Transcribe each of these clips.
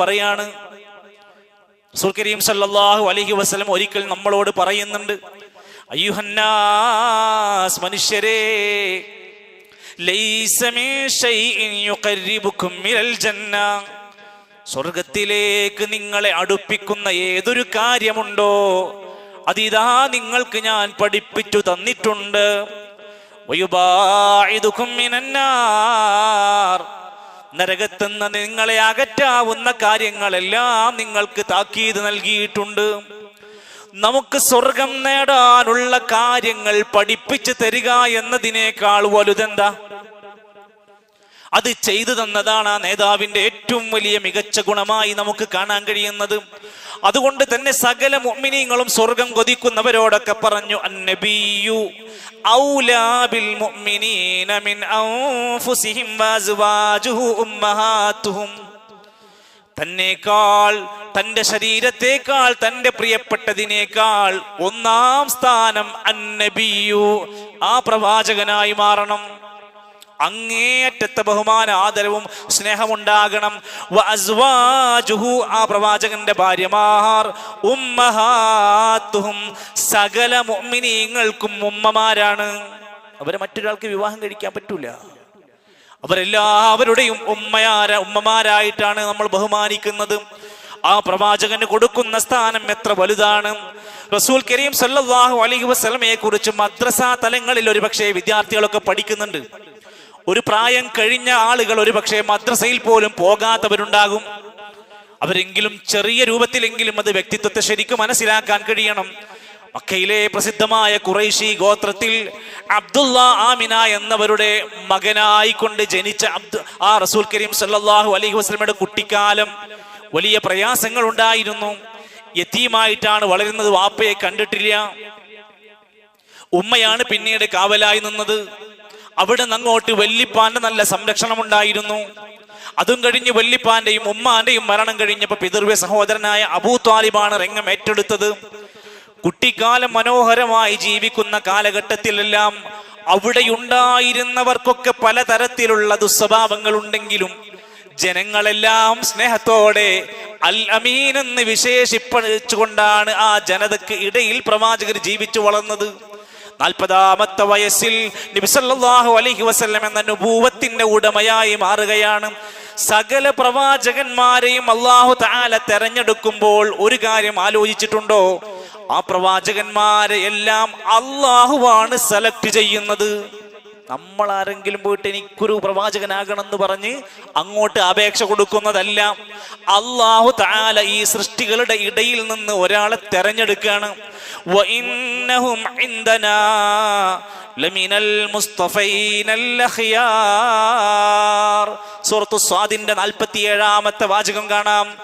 പറയാണ്. റസൂൽ കരീം സല്ലല്ലാഹു അലൈഹി വസല്ലം ഒരിക്കൽ നമ്മളോട് പറയുന്നുണ്ട് അയ്യുഹന്നാസ് മനുഷ്യരേ സ്വർഗത്തിലേക്ക് നിങ്ങളെ അടുപ്പിക്കുന്ന ഏതൊരു കാര്യമുണ്ടോ അതിതാ നിങ്ങൾക്ക് ഞാൻ പഠിപ്പിച്ചു തന്നിട്ടുണ്ട്. നരകത്തുനിന്ന് നിങ്ങളെ അകറ്റാവുന്ന കാര്യങ്ങളെല്ലാം നിങ്ങൾക്ക് താക്കീത് നൽകിയിട്ടുണ്ട്. നമുക്ക് സ്വർഗം നേടാനുള്ള കാര്യങ്ങൾ പഠിപ്പിച്ചു തരിക എന്നതിനേക്കാൾ വലുതെന്താ? അത് ചെയ്തു തന്നതാണ് ആ നേതാവിന്റെ ഏറ്റവും വലിയ മികച്ച ഗുണമായി നമുക്ക് കാണാൻ കഴിയുന്നത്. അതുകൊണ്ട് തന്നെ സകല മുഅ്മിനീങ്ങളും സ്വർഗം കൊതിക്കുന്നവരോടൊക്കെ പറഞ്ഞു അന്നബിയു ഔലാബിൽ മുഅ്മിനീന മിൻ അൻഫുസിഹിം ഉമ്മഹാത്തുഹും. തന്നേക്കാൾ തന്റെ ശരീരത്തേക്കാൾ തന്റെ പ്രിയപ്പെട്ടതിനേക്കാൾ ഒന്നാം സ്ഥാനം അന്നബിയു ആ പ്രവാചകനായി മാറണം. അങ്ങേയറ്റത്തെ ബഹുമാന ആദരവും സ്നേഹമുണ്ടാകണം. ആ പ്രവാചകന്റെ ഭാര്യമാർ ഉമ്മമാരാണ്. അവരെ മറ്റൊരാൾക്ക് വിവാഹം കഴിക്കാൻ പറ്റൂല. അവരെല്ലാവരുടെയും ഉമ്മയാര ഉമ്മമാരായിട്ടാണ് നമ്മൾ ബഹുമാനിക്കുന്നത്. ആ പ്രവാചകന് കൊടുക്കുന്ന സ്ഥാനം എത്ര വലുതാണ്. റസൂൽ കരീം സല്ലാഹു അലൈഹി വസ്ലമയെ കുറിച്ച് മദ്രസാ തലങ്ങളിൽ ഒരു പക്ഷേ വിദ്യാർത്ഥികളൊക്കെ പഠിക്കുന്നുണ്ട്. ഒരു പ്രായം കഴിഞ്ഞ ആളുകൾ ഒരു പക്ഷേ മദ്രസയിൽ പോലും പോകാത്തവരുണ്ടാകും. അവരെങ്കിലും ചെറിയ രൂപത്തിലെങ്കിലും അത് വ്യക്തിത്വത്തെ ശരിക്കും മനസ്സിലാക്കാൻ കഴിയണം. മക്കയിലെ പ്രസിദ്ധമായ കുറൈശി ഗോത്രത്തിൽ അബ്ദുള്ള ആമിന എന്നവരുടെ മകനായിക്കൊണ്ട് ജനിച്ച അബ്ദു ആ റസൂൽ കരീം സല്ലാഹു അലൈഹി വസ്ലമയുടെ കുട്ടിക്കാലം വലിയ പ്രയാസങ്ങൾ ഉണ്ടായിരുന്നു യത്തീമായിട്ടാണ് വളരുന്നത് വാപ്പയെ കണ്ടിട്ടില്ല. ഉമ്മയാണ് പിന്നീട് കാവലായി നിന്നത്. അവിടെ അങ്ങോട്ട് വല്ലിപ്പാന്റെ നല്ല സംരക്ഷണം ഉണ്ടായിരുന്നു അതും കഴിഞ്ഞ് വെല്ലിപ്പാന്റെയും ഉമ്മാന്റെയും മരണം കഴിഞ്ഞപ്പോ പിതൃവ്യ സഹോദരനായ അബൂ താലിബാണ് രംഗം ഏറ്റെടുത്തത്. കുട്ടിക്കാലം മനോഹരമായി ജീവിക്കുന്ന കാലഘട്ടത്തിലെല്ലാം അവിടെയുണ്ടായിരുന്നവർക്കൊക്കെ പലതരത്തിലുള്ള ദുസ്വഭാവങ്ങൾ ഉണ്ടെങ്കിലും ജനങ്ങളെല്ലാം സ്നേഹത്തോടെ അൽ അമീൻ എന്ന് വിശേഷിപ്പിച്ചുകൊണ്ടാണ് ആ ജനതയ്ക്ക് ഇടയിൽ പ്രവാചകർ ജീവിച്ചു വളർന്നത്. നാൽപ്പതാമത്തെ വയസ്സിൽ നബിസല്ലാഹു അലഹി വസല്ലം എന്ന നുഭൂവത്തിന്റെ ഉടമയായി മാറുകയാണ്. സകല പ്രവാചകന്മാരെയും അള്ളാഹു താല തെരഞ്ഞെടുക്കുമ്പോൾ ഒരു കാര്യം ആലോചിച്ചിട്ടുണ്ടോ? ആ പ്രവാചകന്മാരെ എല്ലാം അള്ളാഹുവാണ് സെലക്ട് ചെയ്യുന്നത്. നമ്മൾ ആരെങ്കിലും പോയിട്ട് എനിക്കൊരു പ്രവാചകനാകണം എന്ന് പറഞ്ഞ് അങ്ങോട്ട് അപേക്ഷ കൊടുക്കുന്നതല്ല. അള്ളാഹു താല ഈ സൃഷ്ടികളുടെ ഇടയിൽ നിന്ന് ഒരാളെ തെരഞ്ഞെടുക്കുകയാണ്. സുഹൃത്തു സ്വാദിന്റെ നാൽപ്പത്തിയേഴാമത്തെ വാചകം കാണാം.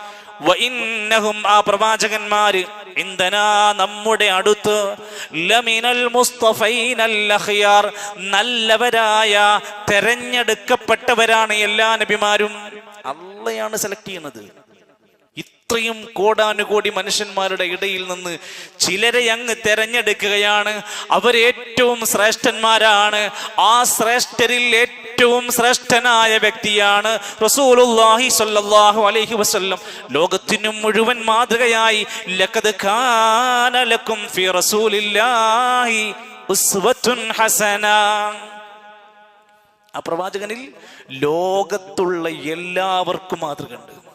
ആ പ്രവാചകന്മാര് ഇന്ധനാ നമ്മുടെ അടുത്ത്. ലമിനൽ മുസ്തഫൈനൽ അഖിയാർ നല്ലവരായ തെരഞ്ഞെടുക്കപ്പെട്ടവരാണ് എല്ലാ നബിമാരും. അള്ളയാണ് സെലക്ട് ചെയ്യുന്നത്. ഇത്രയും കോടാനുകോടി മനുഷ്യന്മാരുടെ ഇടയിൽ നിന്ന് ചിലരെ അങ്ങ് തെരഞ്ഞെടുക്കുകയാണ്. അവരേറ്റവും ശ്രേഷ്ഠന്മാരാണ്. ആ ശ്രേഷ്ഠരിൽ ഏറ്റവും ശ്രേഷ്ഠനായ വ്യക്തിയാണ് റസൂലുള്ളാഹി സ്വല്ലല്ലാഹു അലൈഹി വസല്ലം. ലോകത്തിനും മുഴുവൻ മാതൃകയായി ലഖദ് കാന ലക്കും ഫി റസൂലില്ലാഹി ഉസ്വത്തുൻ ഹസന. ആ പ്രവാചകനിൽ ലോകത്തുള്ള എല്ലാവർക്കും മാതൃകയുണ്ട്.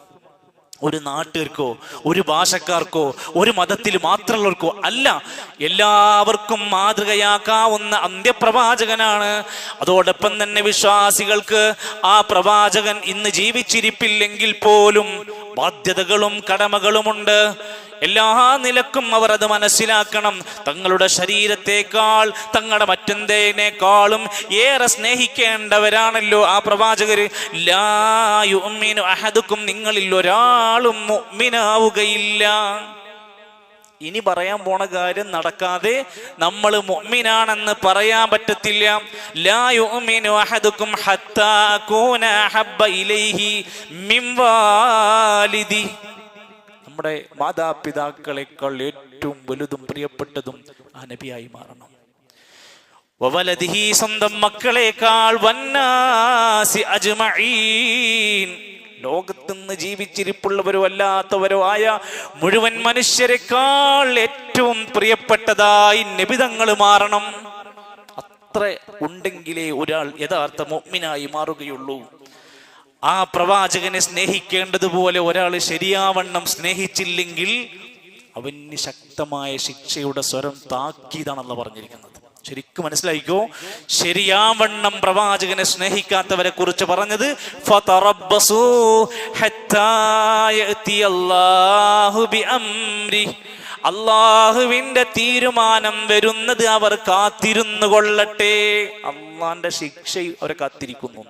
ഒരു നാട്ടുകാർക്കോ ഒരു ഭാഷക്കാർക്കോ ഒരു മതത്തിൽ മാത്രമുള്ളവർക്കോ അല്ല എല്ലാവർക്കും മാതൃകയാക്കാവുന്ന അന്ത്യപ്രവാചകനാണ്. അതോടൊപ്പം തന്നെ വിശ്വാസികൾക്ക് ആ പ്രവാചകൻ ഇന്ന് ജീവിച്ചിരിപ്പില്ലെങ്കിൽ പോലും ബാധ്യതകളും കടമകളുമുണ്ട്. എല്ലാ നിലക്കും അവർ അത് മനസ്സിലാക്കണം. തങ്ങളുടെ ശരീരത്തെക്കാൾ തങ്ങളുടെ മറ്റെന്തേനേക്കാളും ഏറെ സ്നേഹിക്കേണ്ടവരാണല്ലോ ആ പ്രവാചകര്. ലായുമിനു അഹദുക്കും നിങ്ങളിൽ ഒരാളും മുഅ്മിനാവുകയില്ല. ഇനി പറയാൻ പോണ കാര്യം നടക്കാതെ നമ്മൾ മുഅ്മിനാണെന്ന് പറയാൻ പറ്റത്തില്ല. ലാ യുഅ്മിനു അഹദുക്കും നമ്മുടെ മാതാപിതാക്കളെക്കാൾ ഏറ്റവും വലുതും പ്രിയപ്പെട്ടതും ആ നബിയായി മാറണം. സ്വന്തം മക്കളെക്കാൾ വന്നാസി അജ്മഈൻ. ലോകത്തുനിന്ന് ജീവിച്ചിരിപ്പുള്ളവരോ അല്ലാത്തവരോ ആയ മുഴുവൻ മനുഷ്യരെക്കാൾ ഏറ്റവും പ്രിയപ്പെട്ടതായി നിബിതങ്ങൾ മാറണം. അത്ര ഉണ്ടെങ്കിലേ ഒരാൾ യഥാർത്ഥ മൊമ്മിനായി മാറുകയുള്ളൂ. ആ പ്രവാചകനെ സ്നേഹിക്കേണ്ടതുപോലെ ഒരാൾ ശരിയാവണ്ണം സ്നേഹിച്ചില്ലെങ്കിൽ അവന് ശക്തമായ ശിക്ഷയുടെ സ്വരം താക്കീതാണെന്ന് പറഞ്ഞിരിക്കുന്നത്. ശരിക്കും മനസ്സിലായിക്കോ? ശരിയാവണ്ണം പ്രവാചകനെ സ്നേഹിക്കാത്തവരെ കുറിച്ച് പറഞ്ഞത്. അള്ളാഹുവിന്റെ തീരുമാനം വരുന്നത് അവർ കാത്തിരുന്നു കൊള്ളട്ടെ അള്ളാന്റെ ശിക്ഷ അവരെ കാത്തിരിക്കുന്നു.